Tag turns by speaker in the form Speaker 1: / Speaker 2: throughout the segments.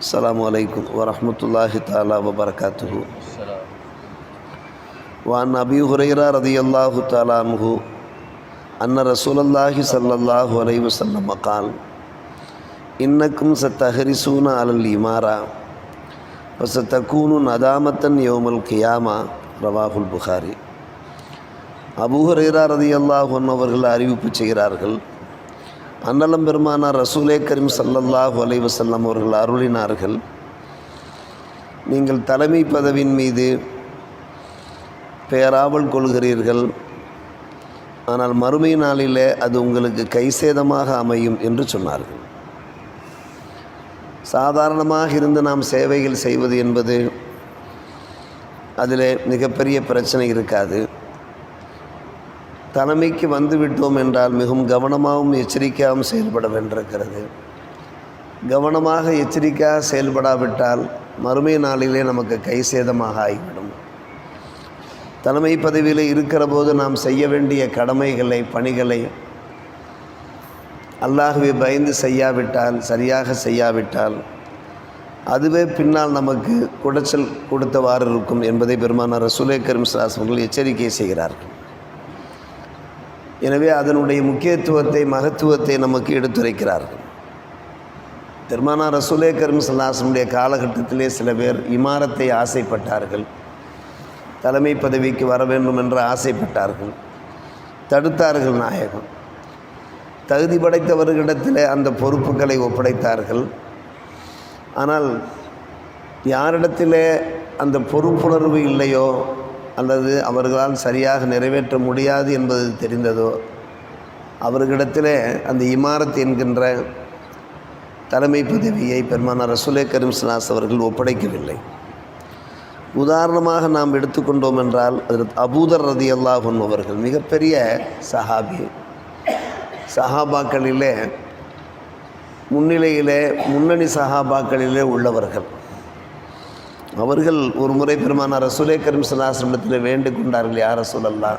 Speaker 1: السلام عليكم ورحمة الله تعالى وبركاته وعن أبي هريرة رضي الله تعالى عنه أن رسول الله صلى الله عليه وسلم قال إنكم ستهرسون على الإمارة وستكون ندامة يوم القيامة رواه البخاري Abu Hurairah ரதியல்லாஹு அன்ஹு அவர்கள் அறிவிப்பு செய்கிறார்கள் அன்னலம் பெருமானார் ரசூலே கரீம் சல்லல்லாஹ் வலைவசல்லம் அவர்கள் அருளினார்கள். நீங்கள் தலைமை பதவியின் மீது பேராவல் கொள்கிறீர்கள். ஆனால் மறுமை நாளிலே அது உங்களுக்கு கைசேதமாக அமையும் என்று சொன்னார்கள். சாதாரணமாக இருந்து நாம் சேவைகள் செய்வது என்பது அதில் மிகப்பெரிய பிரச்சனை இருக்காது. தலைமைக்கு வந்துவிட்டோம் என்றால் மிகவும் கவனமாகவும் எச்சரிக்கையாகவும் செயல்பட வேண்டியிருக்கிறது. கவனமாக எச்சரிக்கையாக செயல்படாவிட்டால் மறுமை நாளிலே நமக்கு கை சேதமாக ஆகிவிடும். தலைமை பதவியில் இருக்கிற போது நாம் செய்ய வேண்டிய கடமைகளை பணிகளை அல்லாகவே பயந்து செய்யாவிட்டால் சரியாக செய்யாவிட்டால் அதுவே பின்னால் நமக்கு குடைச்சல் கொடுத்தவாறு இருக்கும் என்பதை பெருமானார் ரசூலே கரீம் ஸல்லல்லாஹு அவர்கள் எச்சரிக்கை செய்கிறார்கள். எனவே அதனுடைய முக்கியத்துவத்தை மகத்துவத்தை நமக்கு எடுத்துரைக்கிறார்கள் பெருமானா ரசூலே கரும் சல்லாசனுடைய காலகட்டத்திலே சில பேர் இமாரத்தை ஆசைப்பட்டார்கள். தலைமை பதவிக்கு வர வேண்டும் என்று ஆசைப்பட்டார்கள். தடுத்தார்கள் நாயகம். தகுதி படைத்தவர்களிடத்தில் அந்த பொறுப்புகளை ஒப்படைத்தார்கள். ஆனால் யாரிடத்திலே அந்த பொறுப்புணர்வு இல்லையோ அல்லது அவர்களால் சரியாக நிறைவேற்ற முடியாது என்பது தெரிந்ததோ? அவர்களிடத்திலே அந்த இமாரத் என்கின்ற தலைமை பதவியை பெருமானார் ரசூலே கரீம் சலாஸ் அவர்கள் ஒப்படைக்கவில்லை. உதாரணமாக நாம் எடுத்துக்கொண்டோம் என்றால் அதில் அபூதர் ரதி அல்லாஹன் அவர்கள் மிகப்பெரிய சஹாபி. சஹாபாக்களிலே முன்னிலையிலே முன்னணி சஹாபாக்களிலே உள்ளவர்கள். அவர்கள் ஒரு முறை பெருமானார் ரசூலே கரீம் சலாசிரமத்தில் வேண்டு கொண்டார்கள் யார் ரசூலல்லா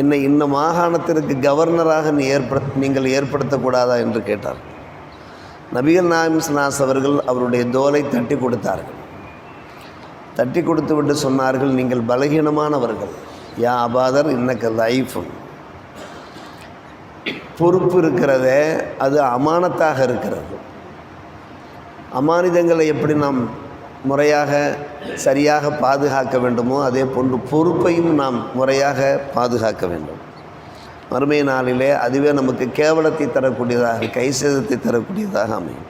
Speaker 1: என்னை இந்த மாகாணத்திற்கு கவர்னராக நீ ஏற்பட நீங்கள் ஏற்படுத்தக்கூடாதா என்று கேட்டார் நபிகள் நாயம் சலாஸ் அவர்கள் அவருடைய தோலை தட்டி கொடுத்தார்கள். தட்டி கொடுத்து விட்டு சொன்னார்கள் நீங்கள் பலகீனமானவர்கள். யா அபாதர் இன்னக்கு லைஃபும் பொறுப்பு இருக்கிறதே அது அமானத்தாக இருக்கிறது. அமானிதங்களை எப்படி நாம் முறையாக சரியாக பாதுகாக்க வேண்டுமோ அதே போன்று பொறுப்பையும் நாம் முறையாக பாதுகாக்க வேண்டும். மறுமை நாளிலே அதுவே நமக்கு கேவலத்தை தரக்கூடியதாக கைசேதத்தை தரக்கூடியதாக அமையும்.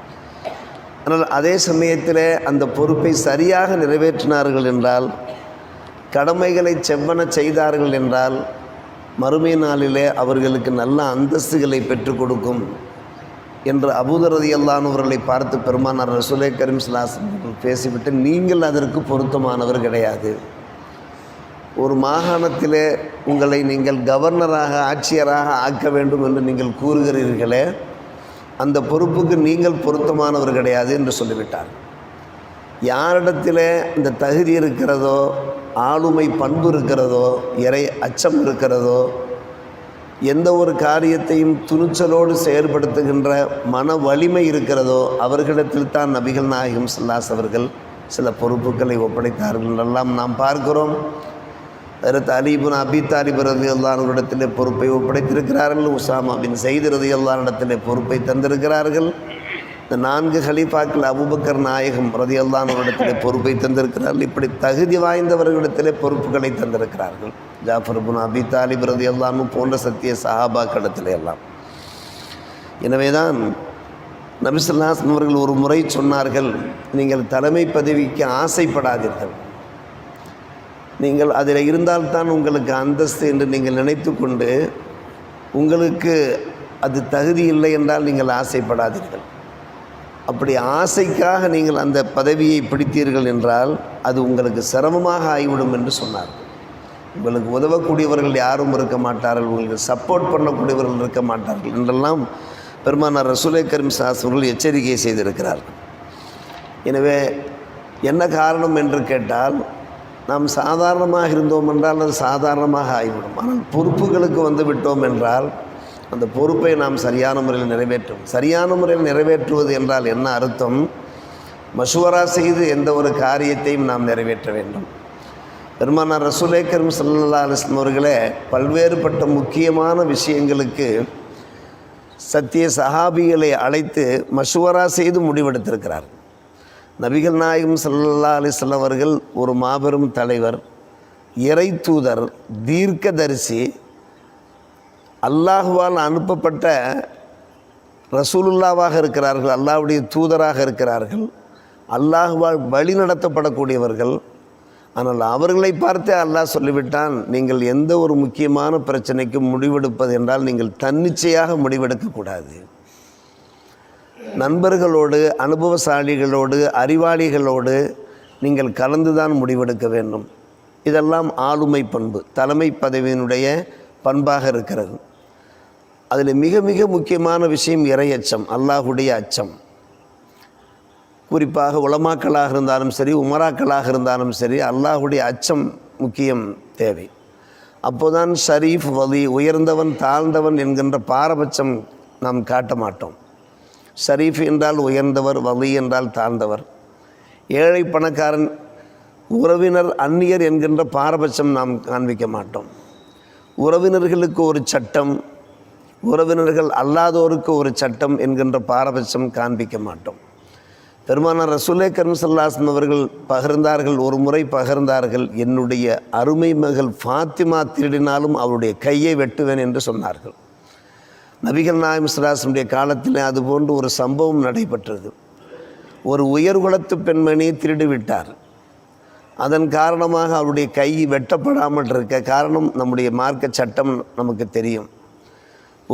Speaker 1: ஆனால் அதே சமயத்தில் அந்த பொறுப்பை சரியாக நிறைவேற்றினார்கள் என்றால் கடமைகளை செவ்வன செய்தார்கள் என்றால் மறுமை நாளிலே அவர்களுக்கு நல்ல அந்தஸ்துகளை பெற்றுக் கொடுக்கும் என்று அபூதரதி அல்லானவர்களை பார்த்து பெருமானார் ரசூலே கரீம் சலாசன் பேசிவிட்டு நீங்கள் அதற்கு பொருத்தமானவர் கிடையாது. ஒரு மாகாணத்திலே உங்களை நீங்கள் கவர்னராக ஆட்சியராக ஆக்க வேண்டும் என்று நீங்கள் கூறுகிறீர்களே அந்த பொறுப்புக்கு நீங்கள் பொருத்தமானவர் கிடையாது என்று சொல்லிவிட்டார். யாரிடத்தில் இந்த தகுதி இருக்கிறதோ ஆளுமை பண்பு இருக்கிறதோ இறை அச்சம் இருக்கிறதோ எந்த ஒரு காரியத்தையும் துணிச்சலோடு செயற்படுத்துகின்ற மன வலிமை இருக்கிறதோ அவர்களிடத்தில் தான் நபிகள் நாயகம் சல்லாஸ் அவர்கள் சில பொறுப்புகளை ஒப்படைத்தார்கள் என்றெல்லாம் நாம் பார்க்கிறோம். அதற்கு அலீபுன் அபி தாலிப் ரதி அல்லானிடத்திலே பொறுப்பை ஒப்படைத்திருக்கிறார்கள். உசாமா பின் செய்தி ரதி அல்லானிடத்திலே பொறுப்பை தந்திருக்கிறார்கள். இந்த நான்கு ஹலீஃபாக்கள் அபுபக்கர் நாயகம் ரதி அல்லானிடத்திலே பொறுப்பை தந்திருக்கிறார்கள். இப்படி தகுதி வாய்ந்தவர்களிடத்திலே பொறுப்புகளை தந்திருக்கிறார்கள். ஜாஃபர் புன் அபி தாலிப் ரதி அல்லானு போன்ற சத்திய சஹாபாக்களிடத்திலே எல்லாம். எனவே தான் நபிசுல்லாஸ்லம் அவர்கள் ஒரு முறை சொன்னார்கள் நீங்கள் தலைமை பதவிக்கு ஆசைப்படாதீர்கள். நீங்கள் அதில் இருந்தால்தான் உங்களுக்கு அந்தஸ்து என்று நீங்கள் நினைத்து கொண்டு உங்களுக்கு அது தகுதி இல்லை என்றால் நீங்கள் ஆசைப்படாதீர்கள். அப்படி ஆசைக்காக நீங்கள் அந்த பதவியை பிடித்தீர்கள் என்றால் அது உங்களுக்கு சிரமமாக ஆகிவிடும் என்று சொன்னார் உங்களுக்கு உதவக்கூடியவர்கள் யாரும் இருக்க மாட்டார்கள் உங்களுக்கு சப்போர்ட் பண்ணக்கூடியவர்கள் இருக்க மாட்டார்கள் என்றெல்லாம் பெருமானார் ரசூலை கரீம் சாஸ்திரர்கள் எச்சரிக்கை செய்திருக்கிறார் எனவே என்ன காரணம் என்று கேட்டால் நாம் சாதாரணமாக இருந்தோம் என்றால் அது சாதாரணமாக ஆகிவிடும். ஆனால் பொறுப்புகளுக்கு வந்து விட்டோம் என்றால் அந்த பொறுப்பை நாம் சரியான முறையில் நிறைவேற்றும். சரியான முறையில் நிறைவேற்றுவது என்றால் என்ன அர்த்தம்? மஷுவரா செய்து எந்த ஒரு காரியத்தையும் நாம் நிறைவேற்ற வேண்டும். பெருமானார் ரசூலே கரும் சல்லா அலிஸ்லம் அவர்களே பல்வேறுபட்ட முக்கியமான விஷயங்களுக்கு சத்திய சஹாபிகளை அழைத்து மஷுவரா செய்து முடிவெடுத்திருக்கிறார். நபிகள் நாயகம் சல்லா அலிஸ்லம் அவர்கள் ஒரு மாபெரும் தலைவர் இறை தூதர் தீர்க்கதரிசி அல்லாஹுவால் அனுப்பப்பட்ட ரசூலுல்லாவாக இருக்கிறார்கள் அல்லாஹுடைய தூதராக இருக்கிறார்கள் அல்லாஹுவால் வழி நடத்தப்படக்கூடியவர்கள். ஆனால் அவர்களை பார்த்தே அல்லாஹ் சொல்லிவிட்டான் நீங்கள் எந்த ஒரு முக்கியமான பிரச்சனைக்கும் முடிவெடுப்பது என்றால் நீங்கள் தன்னிச்சையாக முடிவெடுக்கக்கூடாது. நண்பர்களோடு அனுபவசாலிகளோடு அறிவாளிகளோடு நீங்கள் கலந்துதான் முடிவெடுக்க வேண்டும். இதெல்லாம் ஆளுமை பண்பு தலைமை பதவியினுடைய பண்பாக இருக்கிறது. அதில் மிக மிக முக்கியமான விஷயம் இறையச்சம் அல்லாஹுடைய அச்சம். குறிப்பாக உலமாக்களாக இருந்தாலும் சரி உமராக்களாக இருந்தாலும் சரி அல்லாஹுடைய அச்சம் முக்கியம் தேவை. அப்போதான் ஷரீஃப் வலி உயர்ந்தவன் தாழ்ந்தவன் என்கின்ற பாரபட்சம் நாம் காட்ட மாட்டோம். ஷரீஃப் என்றால் உயர்ந்தவர் வலி என்றால் தாழ்ந்தவர். ஏழை பணக்காரன் உறவினர் அந்நியர் என்கின்ற பாரபட்சம் நாம் காண்பிக்க மாட்டோம். உறவினர்களுக்கு ஒரு சட்டம் உறவினர்கள் அல்லாதோருக்கு ஒரு சட்டம் என்கின்ற பாரபட்சம் காண்பிக்க மாட்டோம். பெருமானார் ரசூலே கர்மசல்லாசன் அவர்கள் பகிர்ந்தார்கள் ஒரு முறை பகிர்ந்தார்கள். என்னுடைய அருமை மகள் ஃபாத்திமா திருடினாலும் அவருடைய கையை வெட்டுவேன் என்று சொன்னார்கள். நபிகள் நாயம் சிராசனுடைய காலத்தில் அதுபோன்று ஒரு சம்பவம் நடைபெற்றது. ஒரு உயர்குலத்து பெண்மணி திருடிவிட்டார். அதன் காரணமாக அவருடைய கை வெட்டப்படாமல் இருக்க காரணம் நம்முடைய மார்க்க சட்டம் நமக்கு தெரியும்.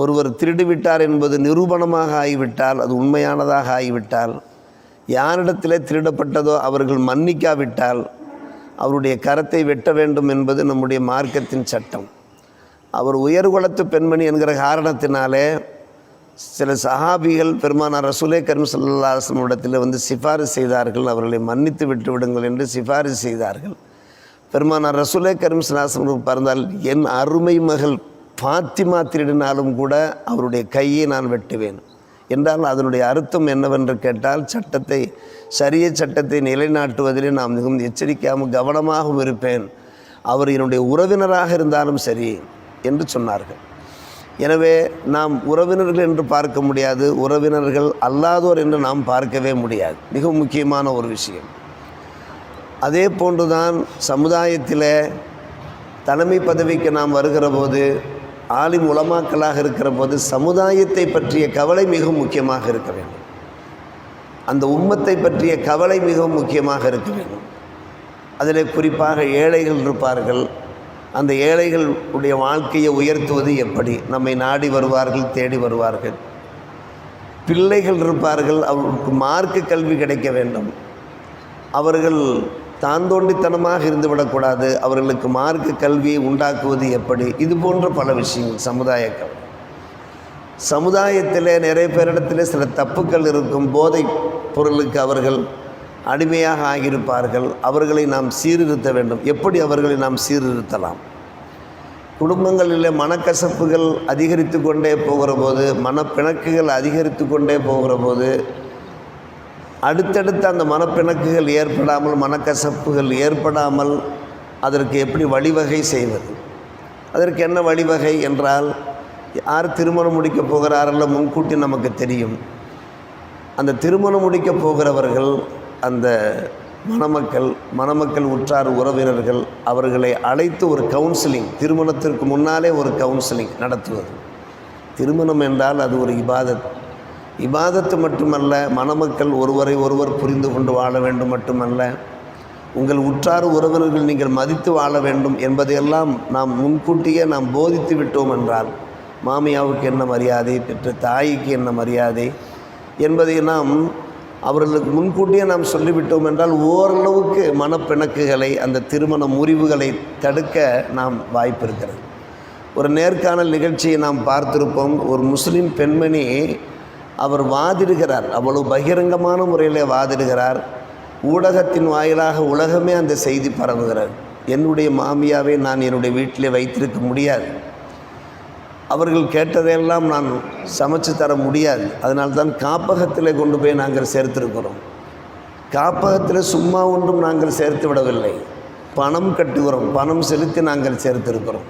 Speaker 1: ஒருவர் திருடிவிட்டார் என்பது நிரூபணமாக ஆகிவிட்டால் அது உண்மையானதாக ஆகிவிட்டால் யாரிடத்தில் திருடப்பட்டதோ அவர்கள் மன்னிக்காவிட்டால் அவருடைய கரத்தை வெட்ட வேண்டும் என்பது நம்முடைய மார்க்கத்தின் சட்டம். அவர் உயர்குலத்து பெண்மணி என்கிற காரணத்தினாலே சில சஹாபிகள் பெருமானார் ரசூலே கரும் சல்லாஸ்லம் இடத்தில் வந்து சிபாரிசு செய்தார்கள். அவர்களை மன்னித்து விட்டு விடுங்கள் என்று சிபாரிசு செய்தார்கள். பெருமானார் ரசூலே கரும் சல்லாஸ்லம் பறந்தால் என் அருமை மகள் பாத்திமா திருடினாலும் கூட அவருடைய கையை நான் வெட்டுவேன். என்றால் அதனுடைய அர்த்தம் என்னவென்று கேட்டால் சட்டத்தை சரிய சட்டத்தை நிலைநாட்டுவதிலே நாம் மிகவும் எச்சரிக்கையாகவும் கவனமாகவும் இருப்பேன். அவர் என்னுடைய உறவினராக இருந்தாலும் சரி என்று சொன்னார்கள். எனவே நாம் உறவினர்கள் என்று பார்க்க முடியாது உறவினர்கள் அல்லாதோர் என்று நாம் பார்க்கவே முடியாது. மிக முக்கியமான ஒரு விஷயம். அதே போன்றுதான் சமுதாயத்தில் தலைமை பதவிக்கு நாம் வருகிற போது ஆலிம் உலமாக்களாக இருக்கிற போது சமுதாயத்தை பற்றிய கவலை மிகவும் முக்கியமாக இருக்க வேண்டும். அந்த உம்மத்தை பற்றிய கவலை மிகவும் முக்கியமாக இருக்க வேண்டும். அதில் குறிப்பாக ஏழைகள் இருப்பார்கள். அந்த ஏழைகள் உடைய வாழ்க்கையை உயர்த்துவது எப்படி? நம்மை நாடி வருவார்கள் தேடி வருவார்கள். பிள்ளைகள் இருப்பார்கள் அவர்களுக்கு மார்க்கு கல்வி கிடைக்க வேண்டும். அவர்கள் தாந்தோண்டித்தனமாக இருந்துவிடக்கூடாது. அவர்களுக்கு மார்க்க கல்வியை உண்டாக்குவது எப்படி? இது போன்ற பல விஷயங்கள். சமுதாய சமுதாயத்தில் நிறைய பேரிடத்தில் சில தப்புக்கள் இருக்கும். போதை பொருளுக்கு அவர்கள் அடிமையாக ஆகியிருப்பார்கள். அவர்களை நாம் சீர்திருத்த வேண்டும். எப்படி அவர்களை நாம் சீர்திருத்தலாம்? குடும்பங்களில் மனக்கசப்புகள் அதிகரித்து கொண்டே போகிற போது மனப்பிணக்குகள் அதிகரித்து கொண்டே போகிற போது அடுத்தடுத்து அந்த மனப்பிணக்குகள் ஏற்படாமல் மனக்கசப்புகள் ஏற்படாமல் அதற்கு எப்படி வழிவகை செய்வது? அதற்கு என்ன வழிவகை என்றால் யார் திருமணம் முடிக்கப் போகிறாரல்ல முன்கூட்டி நமக்கு தெரியும். அந்த திருமணம் முடிக்கப் போகிறவர்கள் அந்த மணமக்கள் மணமக்கள் உற்றார் உறவினர்கள் அவர்களை அழைத்து ஒரு கவுன்சிலிங் திருமணத்திற்கு முன்னாலே ஒரு கவுன்சிலிங் நடத்துவது. திருமணம் என்றால் அது ஒரு இபாதத். இபாதத்து மட்டுமல்ல மணமக்கள் ஒருவரை ஒருவர் புரிந்து கொண்டு வாழ வேண்டும் மட்டுமல்ல உங்கள் உற்றார் உறவினர்கள் நீங்கள் மதித்து வாழ வேண்டும் என்பதையெல்லாம் நாம் முன்கூட்டியே நாம் போதித்து விட்டோம் என்றால் மாமியாவுக்கு என்ன மரியாதை பெற்ற தாய்க்கு என்ன மரியாதை என்பதை நாம் அவர்களுக்கு முன்கூட்டியே நாம் சொல்லிவிட்டோம் என்றால் ஓரளவுக்கு மனப்பிணக்குகளை அந்த திருமண முறிவுகளை தடுக்க நாம் வாய்ப்பு இருக்கிறது. ஒரு நேர்காணல் நிகழ்ச்சியை நாம் பார்த்திருப்போம். ஒரு முஸ்லீம் பெண்மணி அவர் வாதிடுகிறார். அவ்வளவு பகிரங்கமான முறையில் வாதிடுகிறார். ஊடகத்தின் வாயிலாக உலகமே அந்த செய்தி பரவுகிறார் என்னுடைய மாமியாவை நான் என்னுடைய வீட்டிலே வைத்திருக்க முடியாது. அவர்கள் கேட்டதையெல்லாம் நான் சமைச்சு தர முடியாது. அதனால் தான் காப்பகத்தில் கொண்டு போய் நாங்கள் சேர்த்துருக்கிறோம். காப்பகத்தில் சும்மா ஒன்றும் நாங்கள் சேர்த்து விடவில்லை. பணம் கட்டுகிறோம். பணம் செலுத்தி நாங்கள் சேர்த்திருக்கிறோம்.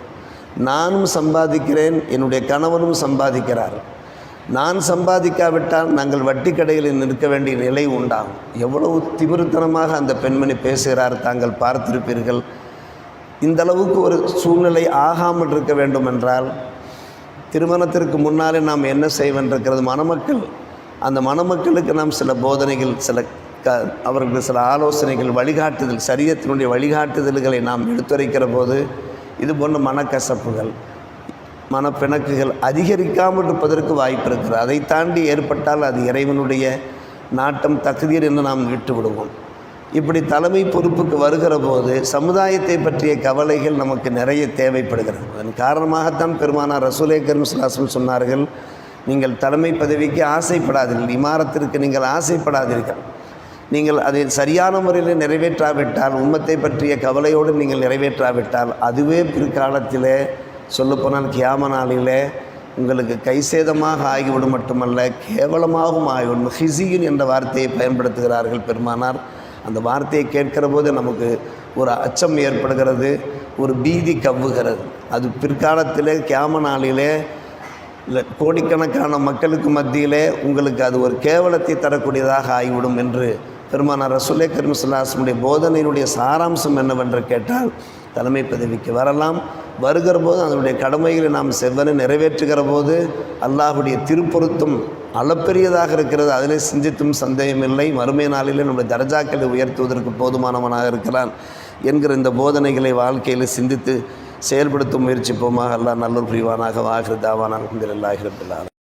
Speaker 1: நானும் சம்பாதிக்கிறேன். என்னுடைய கணவனும் சம்பாதிக்கிறார். நான் சம்பாதிக்காவிட்டால் நாங்கள் வட்டி கடையில் நிற்க வேண்டிய நிலை உண்டாகும். எவ்வளவு திமிருத்தனமாக அந்த பெண்மணி பேசுகிறார் தாங்கள் பார்த்திருப்பீர்கள். இந்த அளவுக்கு ஒரு சூழ்நிலை ஆகாமல் இருக்க வேண்டும் என்றால் திருமணத்திற்கு முன்னாலே நாம் என்ன செய்வென்றிருக்கிறது? மணமக்கள் அந்த மணமக்களுக்கு நாம் சில போதனைகள் சில க அவர்களுக்கு சில ஆலோசனைகள் வழிகாட்டுதல் சரியத்தினுடைய வழிகாட்டுதல்களை நாம் எடுத்துரைக்கிற போது இது போன்ற மனக்கசப்புகள் மனப்பிணக்குகள் அதிகரிக்காமல் இருப்பதற்கு வாய்ப்பு இருக்கிறது அதை தாண்டி ஏற்பட்டால் அது இறைவனுடைய நாட்டம் தகுதியர் என்று நாம் விட்டு விடுவோம் இப்படி தலைமை பொறுப்புக்கு வருகிற போது சமுதாயத்தை பற்றிய கவலைகள் நமக்கு நிறைய தேவைப்படுகிறது. அதன் காரணமாகத்தான் பெருமானார் ரசூலே கர்மஸ்லாசன் சொன்னார்கள் நீங்கள் தலைமை பதவிக்கு ஆசைப்படாதீர்கள் இமாரத்திற்கு நீங்கள் ஆசைப்படாதீர்கள். நீங்கள் அதை சரியான முறையில் நிறைவேற்றாவிட்டால் உம்மத்தை பற்றிய கவலையோடு நீங்கள் நிறைவேற்றாவிட்டால் அதுவே பிற்காலத்திலே சொல்லப்போனால் கியாம நாளிலே உங்களுக்கு கை சேதமாக ஆகிவிடும் மட்டுமல்ல கேவலமாகவும் ஆகிவிடும். ஹிசியின் என்ற வார்த்தையை பயன்படுத்துகிறார்கள் பெருமானார். அந்த வார்த்தையை கேட்கிற போது நமக்கு ஒரு அச்சம் ஏற்படுகிறது ஒரு பீதி கவ்வுகிறது. அது பிற்காலத்திலே கியாம நாளிலே கோடிக்கணக்கான மக்களுக்கு மத்தியிலே உங்களுக்கு அது ஒரு கேவலத்தை தரக்கூடியதாக ஆகிவிடும் என்று பெருமானார் ரசுலே கரிமசுல்லாசனுடைய போதனையினுடைய சாராம்சம் என்னவென்று கேட்டால் தலைமை பதவிக்கு வரலாம். வருகிற போது அதனுடைய கடமைகளை நாம் செவ்வனை நிறைவேற்றுகிற போது அல்லாஹுடைய திருப்பொருத்தம் அளப்பெரியதாக இருக்கிறது. அதிலே சிந்தித்தும் சந்தேகமில்லை மறுமை நாளிலே நம்முடைய தர்ஜாக்களை உயர்த்துவதற்கு போதுமானவனாக இருக்கிறான் என்கிற இந்த போதனைகளை வாழ்க்கையில் சிந்தித்து செயல்படுத்தும் முயற்சிப்போமாக அல்லாஹ் நல்லூர் புரிவானாக. வாகிருதாவான அலமதுல்லாஹிரபில்லான